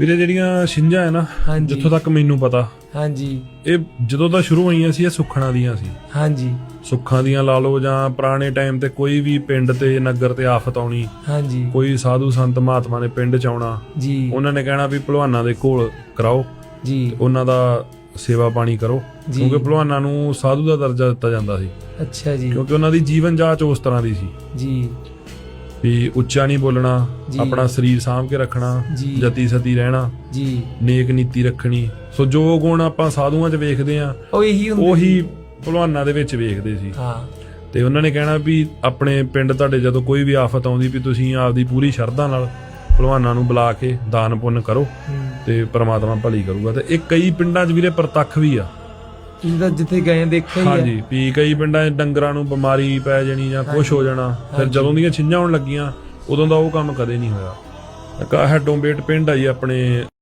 ਵੀਰੇ ਜਿਹੜੀਆਂ ਛਿੰਝਾਂ ਹੈ ਨਾ ਹਾਂਜੀ। ਜਿੱਥੋਂ ਤੱਕ ਮੈਨੂੰ ਪਤਾ ਹਾਂਜੀ। ਇਹ ਜਦੋਂ ਦਾ ਸ਼ੁਰੂ ਹੋਈਆਂ ਸੀ ਇਹ ਸੁੱਖਣਾ ਦੀਆਂ ਸੀ। ਹਾਂਜੀ। ਸੁੱਖਾਂ ਦੀਆਂ ਲਾ ਲਓ ਜਾਂ ਪੁਰਾਣੇ ਟਾਈਮ ਤੇ ਕੋਈ ਵੀ ਪਿੰਡ ਤੇ ਨਗਰ ਤੇ ਆਫਤ ਆਉਣੀ ਹਾਂਜੀ। ਕੋਈ ਸਾਧੂ ਸੰਤ ਮਹਾਤਮਾ ਨੇ ਪਿੰਡ ਚ ਆਉਣਾ ਜੀ। ਉਹਨਾਂ ਨੇ ਕਹਿਣਾ ਵੀ ਭਲਵਾਨਾਂ ਦੇ ਕੋਲ ਕਰਾਓ ਜੀ। ਉਹਨਾਂ ਦਾ ਸੇਵਾ ਪਾਣੀ ਕਰੋ ਜੀ। ਕਿਉਂਕਿ ਭਲਵਾਨਾਂ ਨੂੰ ਸਾਧੂ ਦਾ ਦਰਜਾ ਦਿੱਤਾ ਜਾਂਦਾ ਸੀ। ਅੱਛਾ ਜੀ। ਕਿਉਂਕਿ ਉਹਨਾਂ ਦੀ ਜੀਵਨ ਜਾਂਚ ਉਸ ਤਰ੍ਹਾਂ ਦੀ ਸੀ। ਜੀ। ਵੀ ਉੱਚਾ ਨਹੀਂ ਬੋਲਣਾ। ਆਪਣਾ ਸਰੀਰ ਸਾਂਭ ਕੇ ਰੱਖਣਾ। ਜਤੀ ਸਤੀ ਰਹਿਣਾ ਜੀ। ਨੇਕ ਨੀਤੀ ਰੱਖਣੀ। ਸੋ ਜੋ ਗੁਣ ਆਪਾਂ ਸਾਧੂਆਂ 'ਚ ਵੇਖਦੇ ਆ ਉਹ ਇਹੀ ਹੁੰਦਾ ਉਹੀ ਭਲਵਾਨਾਂ ਦੇ ਵਿੱਚ ਵੇਖਦੇ ਸੀ। ਹਾਂ। ਤੇ ਉਹਨਾਂ ਨੇ ਕਹਿਣਾ ਵੀ ਆਪਣੇ ਪਿੰਡ ਤੁਹਾਡੇ ਜਦੋਂ ਕੋਈ ਵੀ ਆਫਤ ਆਉਂਦੀ ਵੀ ਤੁਸੀਂ ਆਪਦੀ ਪੂਰੀ ਸ਼ਰਧਾ ਨਾਲ ਭਲਵਾਨਾਂ ਨੂੰ ਬੁਲਾ ਕੇ ਦਾਨ ਪੁੰਨ ਕਰੋ। ਤੇ ਪ੍ਰਮਾਤਮਾ ਭਲੀ ਕਰੂਗਾ। ਤੇ ਇਹ ਕਈ ਪਿੰਡਾਂ 'ਚ ਵੀਰੇ ਪ੍ਰਤੱਖ ਵੀ ਆ। ਤਾਂ ਜਿੱਥੇ ਗਏ ਦੇਖਿਆ ਹੀ ਹੈ। ਹਾਂਜੀ ਵੀ ਕਈ ਪਿੰਡਾਂ 'ਚ ਡੰਗਰਾਂ ਨੂੰ ਬਿਮਾਰੀ ਪੈ ਜਾਣੀ ਜਾਂ ਕੁਝ ਹੋ ਜਾਣਾ ਫਿਰ ਜਦੋਂ ਦੀਆਂ ਛਿੰਝਾਂ ਆਉਣ ਲੱਗੀਆਂ ਉਦੋਂ ਦਾ ਉਹ ਕੰਮ ਕਦੇ ਨਹੀਂ ਹੋਇਆ। ਕਾ ਹੈਡੋਂ ਬੇਟ ਪਿੰਡ ਆ ਜੀ ਆਪਣੇ